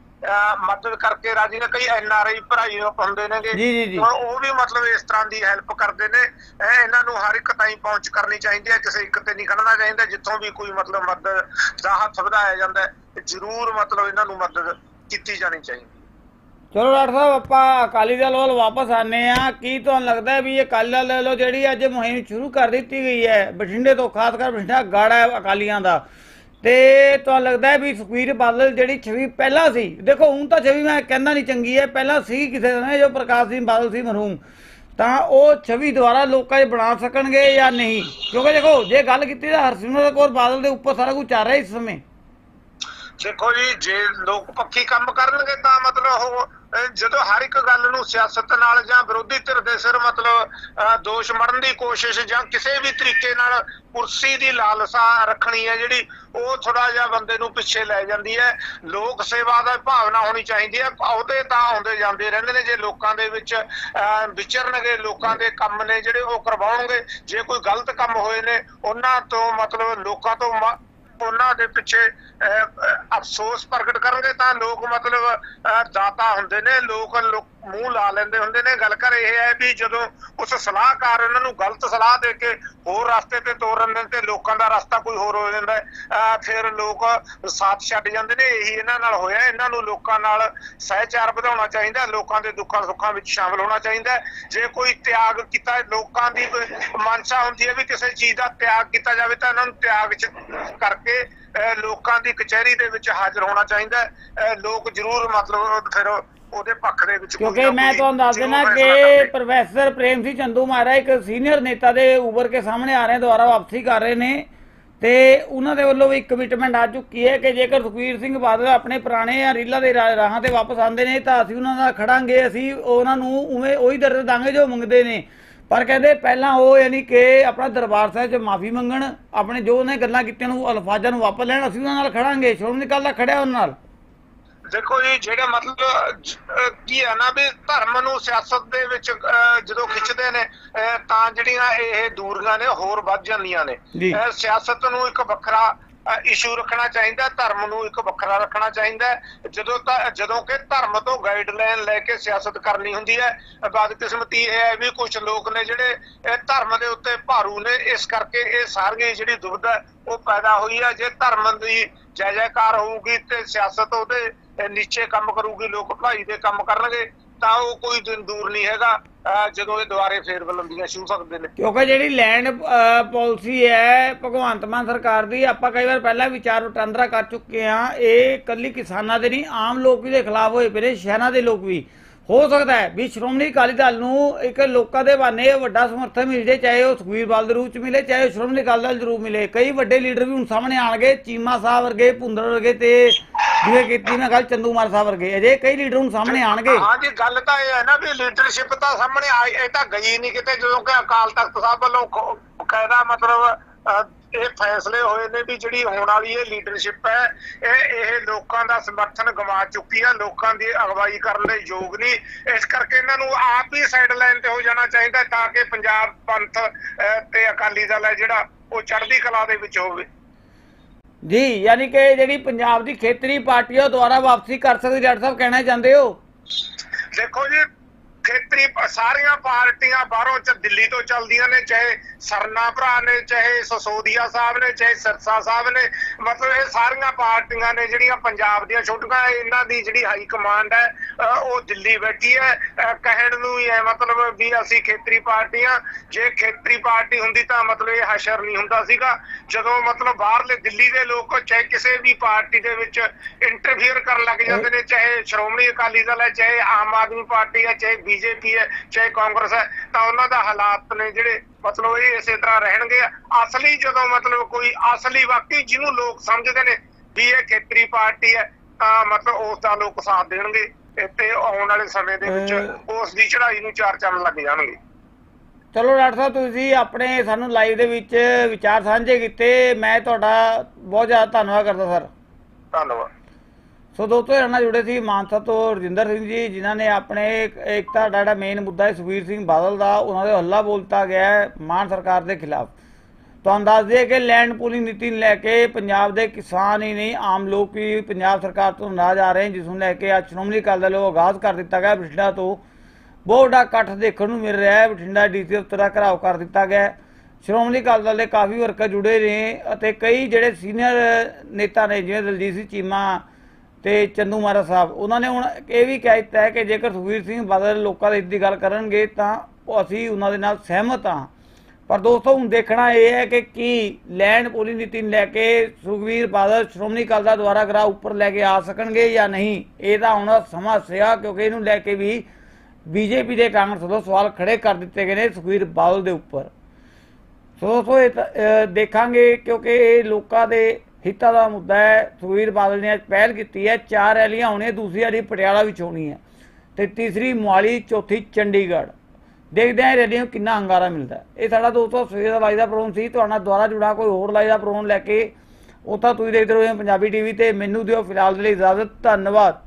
ਮਦਦ ਕਰਕੇ ਰਾਜੀ ਨੇ ਕਈ ਐਨ ਆਰ ਆਈ ਭਰਾਈ ਹੁੰਦੇ ਨੇਗੇ। ਉਹ ਵੀ ਮਤਲਬ ਇਸ ਤਰ੍ਹਾਂ ਦੀ ਹੈਲਪ ਕਰਦੇ ਨੇ। ਇਹ ਇਹਨਾਂ ਨੂੰ ਹਰ ਇੱਕ ਤਾਈਂ ਪਹੁੰਚ ਕਰਨੀ ਚਾਹੀਦੀ ਹੈ। ਕਿਸੇ ਇੱਕ ਤੇ ਨਹੀਂ ਖੜਨਾ ਚਾਹੀਦਾ। ਜਿੱਥੋਂ ਵੀ ਕੋਈ ਮਤਲਬ ਮਦਦ ਦਾ ਹੱਥ ਵਧਾਇਆ ਜਾਂਦਾ ਜ਼ਰੂਰ ਮਤਲਬ ਇਹਨਾਂ ਨੂੰ ਮਦਦ ਕੀਤੀ ਜਾਣੀ ਚਾਹੀਦੀ ਚਲੋ ਡਾਕਟਰ ਸਾਹਿਬ, ਆਪਾਂ ਅਕਾਲੀ ਦਲ ਵੱਲ ਵਾਪਸ ਆਨੇ ਆ ਕੀ ਤੁਹਾਨੂੰ ਲੱਗਦਾ ਵੀ ਇਹ ਅਕਾਲੀ ਦਲ ਵੱਲੋਂ ਜਿਹੜੀ ਅੱਜ ਮੁਹਿੰਮ ਸ਼ੁਰੂ ਕਰ ਦਿੱਤੀ ਗਈ ਹੈ, ਬਠਿੰਡੇ ਤੋਂ, ਖਾਸ ਕਰ ਬਠਿੰਡਾ ਗਾੜਾ ਹੈ ਅਕਾਲੀਆਂ ਦਾ, ਤੇ ਤੁਹਾਨੂੰ ਲੱਗਦਾ ਵੀ ਸੁਖਵੀਰ ਬਾਦਲ ਜਿਹੜੀ ਛਵੀ ਪਹਿਲਾਂ ਸੀ, ਦੇਖੋ ਹੁਣ ਤਾਂ ਛਵੀ ਮੈਂ ਕਹਿੰਦਾ ਨਹੀਂ ਚੰਗੀ ਹੈ, ਪਹਿਲਾਂ ਸੀ ਕਿਸੇ ਸਮੇਂ ਜੋ ਪ੍ਰਕਾਸ਼ ਸਿੰਘ ਬਾਦਲ ਸੀ ਮਰਹੂਮ, ਤਾਂ ਉਹ ਛਵੀ ਦੁਆਰਾ ਲੋਕਾਂ 'ਚ ਬਣਾ ਸਕਣਗੇ ਜਾਂ ਨਹੀਂ? ਕਿਉਂਕਿ ਦੇਖੋ, ਜੇ ਗੱਲ ਕੀਤੀ ਤਾਂ ਹਰਸਿਮਰਤ ਕੌਰ ਬਾਦਲ ਦੇ ਉੱਪਰ ਸਾਰਾ ਕੁਝ ਚੱਲ ਰਿਹਾ ਇਸ ਸਮੇਂ। ਦੇਖੋ ਜੀ ਜੇ ਲੋਕ ਪੱਖੀ ਕੰਮ ਕਰਨਗੇ ਤਾਂ ਮਤਲਬ ਉਹ ਜਦੋਂ ਹਰ ਇੱਕ ਗੱਲ ਨੂੰ ਸਿਆਸਤ ਨਾਲ ਜਾਂ ਵਿਰੋਧੀ ਧਿਰ ਦੇ ਸਿਰ ਮਤਲਬ ਦੋਸ਼ ਮੜਨ ਦੀ ਕੋਸ਼ਿਸ਼ ਜਾਂ ਕਿਸੇ ਵੀ ਤਰੀਕੇ ਨਾਲ ਕੁਰਸੀ ਦੀ ਲਾਲਸਾ ਰੱਖਣੀ ਹੈ ਜਿਹੜੀ ਉਹ ਥੋੜਾ ਜਿਹਾ ਬੰਦੇ ਨੂੰ ਪਿੱਛੇ ਲੈ ਜਾਂਦੀ ਹੈ। ਲੋਕ ਸੇਵਾ ਦਾ ਭਾਵਨਾ ਹੋਣੀ ਚਾਹੀਦੀ ਹੈ। ਅਹੁਦੇ ਤਾਂ ਆਉਂਦੇ ਜਾਂਦੇ ਰਹਿੰਦੇ ਨੇ। ਜੇ ਲੋਕਾਂ ਦੇ ਵਿੱਚ ਅਹ, ਵਿਚਰਨਗੇ ਲੋਕਾਂ ਦੇ ਕੰਮ ਨੇ ਜਿਹੜੇ ਉਹ ਕਰਵਾਉਣਗੇ ਜੇ ਕੋਈ ਗਲਤ ਕੰਮ ਹੋਏ ਨੇ ਉਹਨਾਂ ਤੋਂ ਮਤਲਬ ਲੋਕਾਂ ਤੋਂ ਉਹਨਾਂ ਦੇ ਪਿੱਛੇ ਅਹ, ਅਫਸੋਸ ਪ੍ਰਗਟ ਕਰਨਗੇ ਤਾਂ ਲੋਕ ਮਤਲਬ ਅਹ, ਦਾਤਾ ਹੁੰਦੇ ਨੇ ਲੋਕ ਮੂੰਹ ਲਾ ਲੈਂਦੇ ਹੁੰਦੇ ਨੇ। ਗੱਲ ਕਰ ਇਹ ਹੈ ਵੀ ਜਦੋਂ ਉਸ ਸਲਾਹਕਾਰ ਉਹਨਾਂ ਨੂੰ ਗਲਤ ਸਲਾਹ ਦੇ ਕੇ ਹੋਰ ਰਸਤੇ ਤੇ ਤੋਰ ਦਿੰਦੇ ਤੇ ਲੋਕਾਂ ਦਾ ਰਸਤਾ ਕੋਈ ਹੋਰ ਹੋ ਜਾਂਦਾ ਹੈ ਫਿਰ ਲੋਕ ਸਾਥ ਛੱਡ ਜਾਂਦੇ ਨੇ। ਇਹੀ ਇਹਨਾਂ ਨਾਲ ਹੋਇਆ। ਇਹਨਾਂ ਨੂੰ ਲੋਕਾਂ ਨਾਲ ਸਹਿਚਾਰ ਵਧਾਉਣਾ ਚਾਹੀਦਾ। ਲੋਕਾਂ ਦੇ ਦੁੱਖਾਂ ਸੁੱਖਾਂ ਵਿੱਚ ਸ਼ਾਮਲ ਹੋਣਾ ਚਾਹੀਦਾ ਜੇ ਕੋਈ ਤਿਆਗ ਕੀਤਾ, ਲੋਕਾਂ ਦੀ ਕੋਈ ਮਨਸ਼ਾ ਹੁੰਦੀ ਹੈ ਵੀ ਕਿਸੇ ਚੀਜ਼ ਦਾ ਤਿਆਗ ਕੀਤਾ ਜਾਵੇ, ਤਾਂ ਇਹਨਾਂ ਨੂੰ ਤਿਆਗ ਚ ਕਰਕੇ ਲੋਕਾਂ ਦੀ ਕਚਹਿਰੀ ਦੇ ਵਿੱਚ ਹਾਜ਼ਰ ਹੋਣਾ ਚਾਹੀਦਾ ਲੋਕ ਜ਼ਰੂਰ ਮਤਲਬ ਫਿਰ ਉਹਦੇ ਪੱਖ ਦੇ ਵਿੱਚ ਕਿਉਂਕਿ ਮੈਂ ਤੁਹਾਨੂੰ ਦੱਸ ਦੇਣਾ ਕਿ। ਪ੍ਰੋਫੈਸਰ ਪ੍ਰੇਮ ਸਿੰਘ ਚੰਦੂ ਮਹਾਰਾ ਇੱਕ ਸੀਨੀਅਰ ਨੇਤਾ ਦੇ ਉੱਭਰ ਕੇ ਸਾਹਮਣੇ ਆ ਰਹੇ ਦੁਆਰਾ ਵਾਪਸੀ ਕਰ ਰਹੇ ਨੇ ਤੇ ਉਹਨਾਂ ਦੇ ਵੱਲੋਂ ਵੀ ਇੱਕ ਕਮਿਟਮੈਂਟ ਆ ਚੁੱਕੀ ਹੈ ਕਿ ਜੇਕਰ ਸੁਖਵੀਰ ਸਿੰਘ ਬਾਦਲ ਆਪਣੇ ਪੁਰਾਣੇ ਜਾਂ ਰੀਲਾ ਦੇ ਰਾਹਾਂ ਤੇ ਵਾਪਸ ਆਉਂਦੇ ਨੇ ਤਾਂ ਅਸੀਂ ਉਹਨਾਂ ਨਾਲ ਖੜਾਂਗੇ ਅਸੀਂ ਉਹਨਾਂ ਨੂੰ ਉਵੇਂ ਉਹੀ ਦਰਦ ਦਾਂਗੇ ਜੋ ਮੰਗਦੇ ਨੇ ਪਰ ਕਹਿੰਦੇ ਪਹਿਲਾਂ ਉਹ ਯਾਨੀ ਕਿ ਆਪਣਾ ਦਰਬਾਰ ਸਾਹਿਬ 'ਚ ਮਾਫੀ ਮੰਗਣ ਆਪਣੇ ਜੋ ਉਹਨੇ ਗੱਲਾਂ ਕੀਤੀਆਂ ਨੂੰ ਅਲਫਾਜ਼ਾਂ ਨੂੰ ਵਾਪਸ ਲੈਣ ਅਸੀਂ ਉਹਨਾਂ ਨਾਲ ਖੜਾਂਗੇ ਸ਼੍ਰੋਮਣੀ ਅਕਾਲੀ ਦਲ ਖੜਿਆ ਉਹਨਾਂ ਨਾਲ ਦੇਖੋ ਜੀ ਜਿਹੜੇ ਮਤਲਬ ਕੀ ਹੈ ਨਾ ਵੀ ਧਰਮ ਨੂੰ ਸਿਆਸਤ ਦੇ ਵਿੱਚ ਜਦੋਂ ਖਿੱਚਦੇ ਨੇ ਤਾਂ ਜਿਹੜੀਆਂ ਇਹ ਦੂਰੀਆਂ ਨੇ ਹੋਰ ਵੱਧ ਜਾਂਦੀਆਂ ਨੇ। ਸਿਆਸਤ ਨੂੰ ਇੱਕ ਵੱਖਰਾ ਇਸ਼ੂ ਰੱਖਣਾ ਚਾਹੀਦਾ ਧਰਮ ਨੂੰ ਇੱਕ ਵੱਖਰਾ ਰੱਖਣਾ ਚਾਹੀਦਾ। ਜਦੋਂ ਤਾਂ ਜਦੋਂ ਕਿ ਧਰਮ ਤੋਂ ਗਾਈਡਲਾਈਨ ਲੈ ਕੇ ਸਿਆਸਤ ਕਰਨੀ ਹੁੰਦੀ ਹੈ ਬਦਕਿਸਮਤੀ ਇਹ ਹੈ ਵੀ ਕੁਝ ਲੋਕ ਨੇ ਜਿਹੜੇ ਧਰਮ ਦੇ ਉੱਤੇ ਭਾਰੂ ਨੇ ਇਸ ਕਰਕੇ ਇਹ ਸਾਰੀਆਂ ਜਿਹੜੀ ਦੁਬਿਧਾ ਉਹ ਪੈਦਾ ਹੋਈ ਹੈ। ਜੇ ਧਰਮ ਦੀ ਜੈ ਜੈਕਾਰ ਹੋਊਗੀ ਤੇ ਸਿਆਸਤ ਉਹਦੇ ਨੀਚੇ ਕੰਮ ਕਰੂਗੀ, ਲੋਕ ਭਲਾਈ ਦੇ ਕੰਮ ਕਰਨਗੇ, ਤਾਂ ਉਹ ਕੋਈ ਦਿਨ ਦੂਰ ਨਹੀਂ ਹੈਗਾ ਜਦੋਂ ਇਹ ਦੁਆਰੇ ਫੇਰ ਬੁਲੰਦੀਆਂ ਛੂ ਸਕਦੇ ਨੇ। ਕਿਉਂਕਿ ਜਿਹੜੀ ਲੈਂਡ ਪਾਲਿਸੀ ਹੈ, ਭਗਵੰਤ ਮਾਨ ਸਰਕਾਰ ਦੀ, ਆਪਾਂ ਕਈ ਵਾਰ ਪਹਿਲਾਂ ਵਿਚਾਰ ਵਟਾਂਦਰਾ ਕਰ ਚੁੱਕੇ ਆ ਇਹ ਕੱਲੀ ਕਿਸਾਨਾਂ ਦੇ ਨਹੀਂ, ਆਮ ਲੋਕ ਵੀ ਦੇ ਖਿਲਾਫ ਹੋਏ ਪਏ ਨੇ ਸ਼ਹਿਰਾਂ ਦੇ ਲੋਕ ਵੀ। ਹੋ ਸਕਦਾ ਹੈ ਵੀ ਸ਼੍ਰੋਮਣੀ ਅਕਾਲੀ ਦਲ ਨੂੰ ਇੱਕ ਲੋਕਾਂ ਦੇ ਬਹਾਨੇ ਵੱਡਾ ਸਮਰਥਨ ਮਿਲ ਜੇ, ਚਾਹੇ ਉਹ ਸੁਖਵੀਰ ਬਾਦਲ ਦੇ ਰੂਪ ਚ ਮਿਲੇ, ਚਾਹੇ ਉਹ ਸ਼੍ਰੋਮਣੀ ਅਕਾਲੀ ਦਲ ਦੇ ਰੂਪ ਮਿਲੇ। ਕਈ ਵੱਡੇ ਲੀਡਰ ਵੀ ਹੁਣ ਸਾਹਮਣੇ ਆਣਗੇ ਚੀਮਾ ਸਾਹਿਬ ਵਰਗੇ ਭੁੰਦਰ ਵਰਗੇ ਤੇ ਜਿਵੇਂ ਕੀਤੀ ਮੈਂ ਗੱਲ ਚੰਦੂ ਸਾਹਿਬ ਵਰਗੇ। ਅਜੇ ਕਈ ਲੀਡਰ ਹੁਣ ਸਾਹਮਣੇ ਆਣਗੇ ਹਾਂ ਜੀ, ਗੱਲ ਤਾਂ ਇਹ ਹੈ ਨਾ ਵੀ ਲੀਡਰਸ਼ਿਪ ਤਾਂ ਸਾਹਮਣੇ ਆਈ, ਇਹ ਤਾਂ ਗਈ ਨਹੀਂ ਕਿਤੇ, ਜਦੋਂ ਕਿ ਅਕਾਲ ਤਖਤ ਸਾਹਿਬ ਵੱਲੋਂ ਖ- ਬਕਾਇਦਾ ਮਤਲਬ ਇਹ ਫੈਸਲੇ ਹੋਏ ਨੇ ਵੀ ਜਿਹੜੀ ਹੋਣ ਵਾਲੀ ਇਹ ਲੀਡਰਸ਼ਿਪ ਹੈ ਇਹ ਇਹ ਲੋਕਾਂ ਦਾ ਸਮਰਥਨ ਗਵਾ ਚੁੱਕੀ ਹੈ ਲੋਕਾਂ ਦੀ ਅਗਵਾਈ ਕਰਨ ਦੇ ਯੋਗ ਨਹੀਂ। ਇਸ ਕਰਕੇ ਇਹਨਾਂ ਨੂੰ ਆਪ ਹੀ ਸਾਈਡ ਲਾਈਨ ਤੇ ਹੋ ਜਾਣਾ ਚਾਹੀਦਾ ਤਾਂ ਕਿ ਪੰਜਾਬ ਪੰਥ ਤੇ ਅਕਾਲੀ ਦਲ ਹੈ ਜਿਹੜਾ ਉਹ ਚੜ੍ਹਦੀ ਕਲਾ ਦੇ ਵਿੱਚ ਹੋਵੇ। ਜੀ ਯਾਨੀ ਕਿ ਜਿਹੜੀ ਪੰਜਾਬ ਦੀ ਖੇਤਰੀ ਪਾਰਟੀ ਉਹ ਦੁਬਾਰਾ ਵਾਪਸੀ ਕਰ ਸਕਦੀ ਡਾਕਟਰ ਸਾਹਿਬ ਕਹਿਣਾ ਚਾਹੁੰਦੇ ਹੋ? ਦੇਖੋ ਜੀ ਖੇਤਰੀ ਸਾਰੀਆਂ ਪਾਰਟੀਆਂ ਬਾਹਰੋਂ ਚ ਦਿੱਲੀ ਤੋਂ ਚੱਲਦੀਆਂ ਨੇ, ਚਾਹੇ ਸਰਨਾ ਭਰਾ ਨੇ, ਚਾਹੇ ਸਸੋਦੀਆ ਸਾਹਿਬ ਨੇ, ਚਾਹੇ ਸਰਸਾ ਸਾਹਿਬ ਨੇ, ਮਤਲਬ ਇਹ ਸਾਰੀਆਂ ਪਾਰਟੀਆਂ ਨੇ ਜਿਹੜੀਆਂ ਪੰਜਾਬ ਦੀਆਂ ਛੋਟੀਆਂ, ਇਹਨਾਂ ਦੀ ਜਿਹੜੀ ਹਾਈ ਕਮਾਂਡ ਹੈ ਉਹ ਦਿੱਲੀ ਬੈਠੀ ਹੈ ਕਹਿਣ ਨੂੰ ਹੀ ਹੈ, ਮਤਲਬ ਵੀ ਅਸੀਂ ਖੇਤਰੀ ਪਾਰਟੀਆਂ, ਜੇ ਖੇਤਰੀ ਪਾਰਟੀ ਹੁੰਦੀ ਤਾਂ ਮਤਲਬ ਇਹ ਹਸ਼ਰ ਨਹੀਂ ਹੁੰਦਾ ਸੀਗਾ। ਜਦੋਂ ਮਤਲਬ ਬਾਹਰਲੇ ਦਿੱਲੀ ਦੇ ਲੋਕ, ਚਾਹੇ ਕਿਸੇ ਵੀ ਪਾਰਟੀ ਦੇ ਵਿੱਚ ਇੰਟਰਫੀਅਰ ਕਰਨ ਲੱਗ ਜਾਂਦੇ ਨੇ, ਚਾਹੇ ਸ਼੍ਰੋਮਣੀ ਅਕਾਲੀ ਦਲ ਹੈ, ਚਾਹੇ ਆਮ ਆਦਮੀ ਪਾਰਟੀ ਹੈ, ਚਾਹੇ ਬੀਜੇਪੀ ਹੈ ਚਾਹੇ ਕਾਂਗਰਸ ਹੈ ਤਾਂ ਉਹਨਾਂ ਦਾ ਹਾਲਾਤ ਨੇ ਜਿਹੜੇ ਮਤਲਬ ਇਹ ਇਸੇ ਤਰ੍ਹਾਂ ਰਹਿਣਗੇ। ਅਸਲੀ ਜਦੋਂ ਮਤਲਬ ਕੋਈ ਅਸਲੀ ਵਾਕਈ ਜਿਹਨੂੰ ਲੋਕ ਸਮਝਦੇ ਨੇ ਵੀ ਇਹ ਖੇਤਰੀ ਪਾਰਟੀ ਹੈ ਤਾਂ ਮਤਲਬ ਉਸ ਦਾ ਲੋਕ ਸਾਥ ਦੇਣਗੇ ਤੇ- ਆਉਣ ਵਾਲੇ ਸਮੇਂ ਦੇ ਵਿੱਚ ਉਸ ਦੀ ਚੜ੍ਹਾਈ ਨੂੰ ਚਾਰ ਚੰਨ ਲੱਗ ਜਾਣਗੇ। ਚਲੋ ਡਾਕਟਰ ਸਾਹਿਬ ਤੁਸੀਂ ਆਪਣੇ ਸਾਨੂੰ ਲਾਈਵ ਦੇ ਵਿੱਚ ਵਿਚਾਰ ਸਾਂਝੇ ਕੀਤੇ। ਮੈਂ ਤੁਹਾਡਾ ਬਹੁਤ ਜ਼ਿਆਦਾ ਧੰਨਵਾਦ ਕਰਦਾ ਸਰ। ਧੰਨਵਾਦ। ਸੋ ਦੋਸਤੋ ਸਾਡੇ ਨਾਲ ਜੁੜੇ ਸੀ ਮਾਨਸਾ ਤੋਂ ਰਜਿੰਦਰ ਸਿੰਘ ਜੀ ਜਿਨ੍ਹਾਂ ਨੇ ਆਪਣੇ ਇੱਕ ਇੱਕ ਜਿਹੜਾ ਮੇਨ ਮੁੱਦਾ ਹੈ ਸੁਖਬੀਰ ਸਿੰਘ ਬਾਦਲ ਦਾ ਉਹਨਾਂ ਦੇ ਹੱਲਾ ਬੋਲਤਾ ਗਿਆ ਹੈ ਮਾਨ ਸਰਕਾਰ ਦੇ ਖਿਲਾਫ ਤੁਹਾਨੂੰ ਦੱਸ ਦਈਏ ਕਿ ਲੈਂਡ ਪੂਲਿੰਗ ਨੀਤੀ ਨੂੰ ਲੈ ਕੇ ਪੰਜਾਬ ਦੇ ਕਿਸਾਨ ਹੀ ਨਹੀਂ ਆਮ ਲੋਕ ਵੀ ਪੰਜਾਬ ਸਰਕਾਰ ਤੋਂ ਨਾਰਾਜ਼ ਆ ਰਹੇ ਜਿਸ ਨੂੰ ਲੈ ਕੇ ਅੱਜ ਸ਼੍ਰੋਮਣੀ ਅਕਾਲੀ ਦਲ ਨੂੰ ਆਗਾਜ਼ ਕਰ ਦਿੱਤਾ ਗਿਆ ਬਠਿੰਡਾ ਤੋਂ ਬਹੁਤ ਵੱਡਾ ਇਕੱਠ ਦੇਖਣ ਨੂੰ ਮਿਲ ਰਿਹਾ ਹੈ ਬਠਿੰਡਾ ਡੀਸੀ ਦਫ਼ਤਰ ਦਾ ਘਰਾਓ ਕਰ ਦਿੱਤਾ ਗਿਆ ਸ਼੍ਰੋਮਣੀ ਅਕਾਲੀ ਦਲ ਦੇ ਕਾਫੀ ਵਰਕਰ ਜੁੜੇ ਨੇ ਅਤੇ ਕਈ ਜਿਹੜੇ ਸੀਨੀਅਰ ਨੇਤਾ ਨੇ ਜਿਵੇਂ ਦਲਜੀਤ ਸਿੰਘ ਚੀਮਾ ਤੇ ਚੰਦੂ ਮਹਾਰਾਜ ਸਾਹਿਬ ਉਹਨਾਂ ਨੇ ਹੁਣ ਇਹ ਵੀ ਕਹਿ ਦਿੱਤਾ ਹੈ ਕਿ ਜੇਕਰ ਸੁਖਬੀਰ ਸਿੰਘ ਬਾਦਲ ਲੋਕਾਂ ਦੇ ਹਿੱਤ ਦੀ ਗੱਲ ਕਰਨਗੇ ਤਾਂ ਉਹ ਅਸੀਂ ਉਹਨਾਂ ਦੇ ਨਾਲ ਸਹਿਮਤ ਹਾਂ। ਪਰ ਦੋਸਤੋ ਹੁਣ ਦੇਖਣਾ ਇਹ ਹੈ ਕਿ ਕੀ ਲੈਂਡ ਪੋਲਿੰਗ ਨੀਤੀ ਨੂੰ ਲੈ ਕੇ ਸੁਖਬੀਰ ਬਾਦਲ ਸ਼੍ਰੋਮਣੀ ਅਕਾਲੀ ਦਲ ਦੁਆਰਾ ਗਰਾ ਉੱਪਰ ਲੈ ਕੇ ਆ ਸਕਣਗੇ ਜਾਂ ਨਹੀਂ ਇਹ ਤਾਂ ਹੁਣ ਸਮਾਂ ਸਿਆ ਕਿਉਂਕਿ ਇਹਨੂੰ ਲੈ ਕੇ ਵੀ ਬੀਜੇਪੀ ਦੇ ਕਾਂਗਰਸ ਵੱਲੋਂ ਸਵਾਲ ਖੜੇ ਕਰ ਦਿੱਤੇ ਗਏ ਨੇ ਸੁਖਬੀਰ ਬਾਦਲ ਦੇ ਉੱਪਰ। ਸੋ ਸੋ ਇਹ ਤਾਂ, ਦੇਖਾਂਗੇ ਕਿਉਂਕਿ ਇਹ ਲੋਕਾਂ ਦੇ ਹਿੱਤਾਂ ਦਾ ਮੁੱਦਾ ਹੈ ਸੁਖਬੀਰ ਬਾਦਲ ਨੇ ਅੱਜ ਪਹਿਲ ਕੀਤੀ ਹੈ, ਚਾਰ ਰੈਲੀਆਂ ਹੋਣੀਆਂ, ਦੂਸਰੀ ਵਾਰੀ ਪਟਿਆਲਾ ਵਿੱਚ ਹੋਣੀ ਹੈ ਤੇ ਤੀਸਰੀ ਮੋਹਾਲੀ, ਚੌਥੀ ਚੰਡੀਗੜ੍ਹ। ਦੇਖਦੇ ਹਾਂ ਇਹ ਰੈਲੀਆਂ ਨੂੰ ਕਿੰਨਾ ਹੰਗਾਰਾ ਮਿਲਦਾ ਇਹ ਸਾਡਾ ਦੋਸਤੋ ਸਵੇਰ ਦਾ ਲਾਈਵ ਦਾ ਪ੍ਰੋਗਰਾਮ ਸੀ, ਤੁਹਾਡਾ ਦੁਆਰਾ ਜੁੜਾ, ਕੋਈ ਹੋਰ ਲਾਈਵ ਦਾ ਪ੍ਰੋਗਰਾਮ ਲੈ ਕੇ ਉਹ ਤਾਂ ਤੁਸੀਂ ਦੇਖਦੇ ਰਹੋ ਪੰਜਾਬੀ ਟੀਵੀ ਤੇ, ਮੈਨੂੰ ਦਿਓ ਫਿਲਹਾਲ ਦੇ ਲਈ ਇਜਾਜ਼ਤ, ਧੰਨਵਾਦ।